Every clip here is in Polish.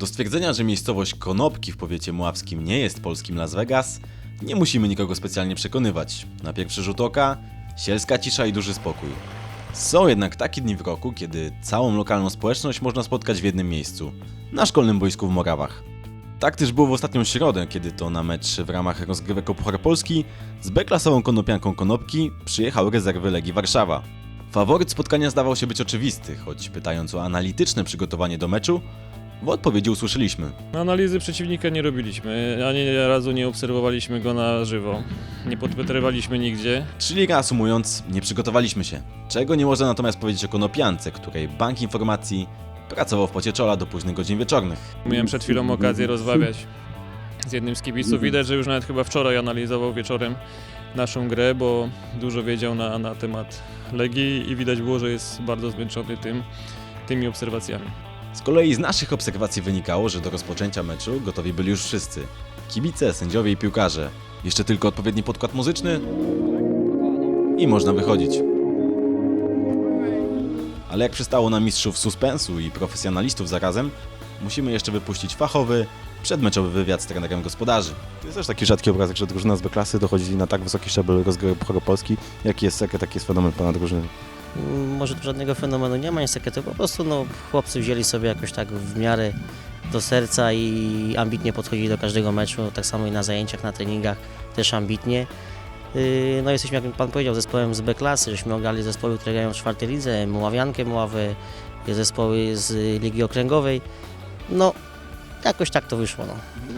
Do stwierdzenia, że miejscowość Konopki w powiecie muławskim nie jest polskim Las Vegas, nie musimy nikogo specjalnie przekonywać. Na pierwszy rzut oka, sielska cisza i duży spokój. Są jednak takie dni w roku, kiedy całą lokalną społeczność można spotkać w jednym miejscu na szkolnym boisku w Morawach. Tak też było w ostatnią środę, kiedy to na mecz w ramach rozgrywek o Puchar Polski z B-klasową konopianką Konopki przyjechały rezerwy Legii Warszawa. Faworyt spotkania zdawał się być oczywisty, choć pytając o analityczne przygotowanie do meczu, w odpowiedzi usłyszeliśmy. Analizy przeciwnika nie robiliśmy, ani razu nie obserwowaliśmy go na żywo. Nie podpetrywaliśmy nigdzie. Czyli reasumując, nie przygotowaliśmy się. Czego nie można natomiast powiedzieć o konopiance, której bank informacji pracował w pocie czoła do późnych godzin wieczornych. Miałem przed chwilą okazję rozmawiać z jednym z kibiców. Widać, że już nawet chyba wczoraj analizował wieczorem naszą grę, bo dużo wiedział na, na temat Legii i widać było, że jest bardzo zmęczony tym, tymi obserwacjami. Z kolei z naszych obserwacji wynikało, że do rozpoczęcia meczu gotowi byli już wszyscy. Kibice, sędziowie i piłkarze. Jeszcze tylko odpowiedni podkład muzyczny i można wychodzić. Ale jak przystało na mistrzów suspensu i profesjonalistów zarazem, musimy jeszcze wypuścić fachowy, przedmeczowy wywiad z trenerem gospodarzy. To jest też taki rzadki obrazek, że drużyna z B-klasy dochodzi na tak wysoki szczebel rozgrywek Polski. Jaki jest jaki jest fenomen pana drużyny? Mm, Może tu żadnego fenomenu nie ma, niestety po prostu no, chłopcy wzięli sobie jakoś tak w miarę do serca i ambitnie podchodzili do każdego meczu, tak samo i na zajęciach, na treningach też ambitnie. Yy, No jesteśmy, jak Pan powiedział, zespołem z B-klasy, żeśmy ogali zespoły, które grają w czwartej lidze, Muławiankę, Muławy, zespoły z Ligi Okręgowej. No, jakoś tak to wyszło, no.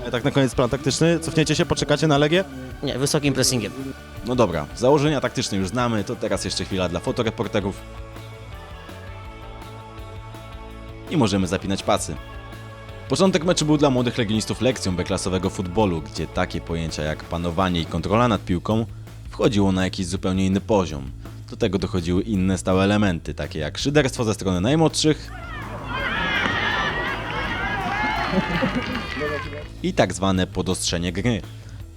A tak na koniec plan taktyczny, cofniecie się, poczekacie na Legię? Nie, wysokim pressingiem. No dobra, założenia taktyczne już znamy, to teraz jeszcze chwila dla fotoreporterów. I możemy zapinać pasy. Początek meczu był dla młodych legionistów lekcją B-klasowego futbolu, gdzie takie pojęcia jak panowanie i kontrola nad piłką wchodziło na jakiś zupełnie inny poziom. Do tego dochodziły inne stałe elementy, takie jak szyderstwo ze strony najmłodszych i tak zwane podostrzenie gry.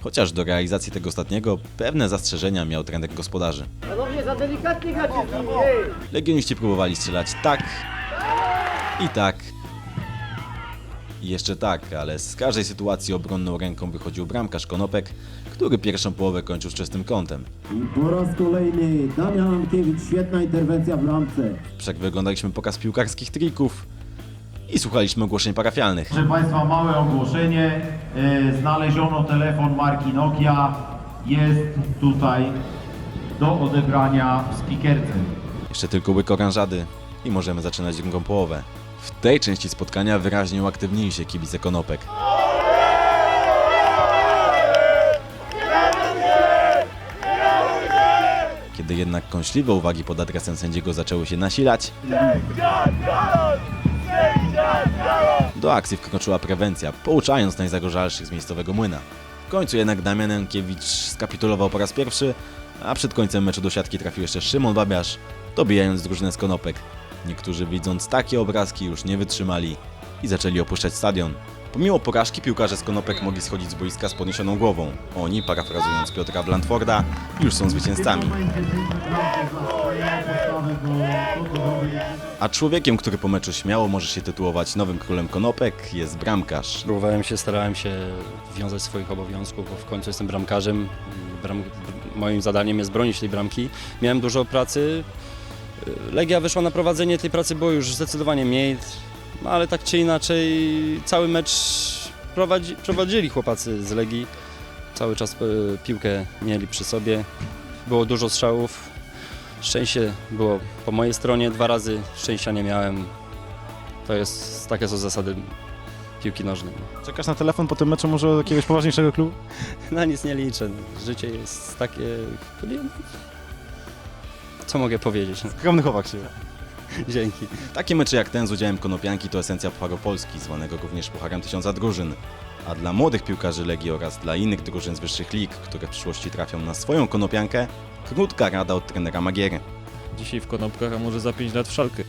Chociaż do realizacji tego ostatniego pewne zastrzeżenia miał trener gospodarzy. Panowie, za delikatnie gracie z nimi, ej! Legioniści próbowali strzelać tak i tak. I jeszcze tak, ale z każdej sytuacji obronną ręką wychodził bramkarz Konopek, który pierwszą połowę kończył z czystym kątem. I po raz kolejny Damian Ankiewicz, świetna interwencja w bramce. W przerwie oglądaliśmy pokaz piłkarskich trików i słuchaliśmy ogłoszeń parafialnych. Proszę Państwa, małe ogłoszenie. E, Znaleziono telefon marki Nokia. Jest tutaj do odebrania w spikerce. Jeszcze tylko łyk oranżady i możemy zaczynać drugą połowę. W tej części spotkania wyraźnie uaktywnili się kibice Konopek. Kiedy jednak kąśliwe uwagi pod adresem sędziego zaczęły się nasilać, do akcji wkroczyła prewencja, pouczając najzagorzalszych z miejscowego młyna. W końcu jednak Damian Jankiewicz skapitulował po raz pierwszy, a przed końcem meczu do siatki trafił jeszcze Szymon Babiarz, dobijając drużynę z Konopek. Niektórzy widząc takie obrazki już nie wytrzymali i zaczęli opuszczać stadion. Pomimo porażki piłkarze z Konopek mogli schodzić z boiska z podniesioną głową. Oni, parafrazując Piotra Blandforda, już są zwycięzcami. A człowiekiem, który po meczu śmiało może się tytułować nowym królem Konopek, jest bramkarz. Próbowałem się, starałem się wiązać swoich obowiązków, bo w końcu jestem bramkarzem. Bram, moim zadaniem jest bronić tej bramki. Miałem dużo pracy. Legia wyszła na prowadzenie, tej pracy było już zdecydowanie mniej, no ale tak czy inaczej cały mecz prowadzi, prowadzili chłopacy z Legii. Cały czas e, piłkę mieli przy sobie. Było dużo strzałów. Szczęście było po mojej stronie, dwa razy szczęścia nie miałem. To jest, takie są zasady piłki nożnej. Czekasz na telefon po tym meczu może od jakiegoś poważniejszego klubu? Na nic nie liczę. Życie jest takie. Co mogę powiedzieć? No, Skromny chłopak się. Dzięki. Takie mecze jak ten z udziałem Konopianki to esencja Pucharu Polski, zwanego również Pucharem Tysiąca Drużyn. A dla młodych piłkarzy Legii oraz dla innych drużyn z wyższych lig, które w przyszłości trafią na swoją Konopiankę, krótka rada od trenera Magiery. Dzisiaj w Konopkach, a może za 5 lat w Szalkę.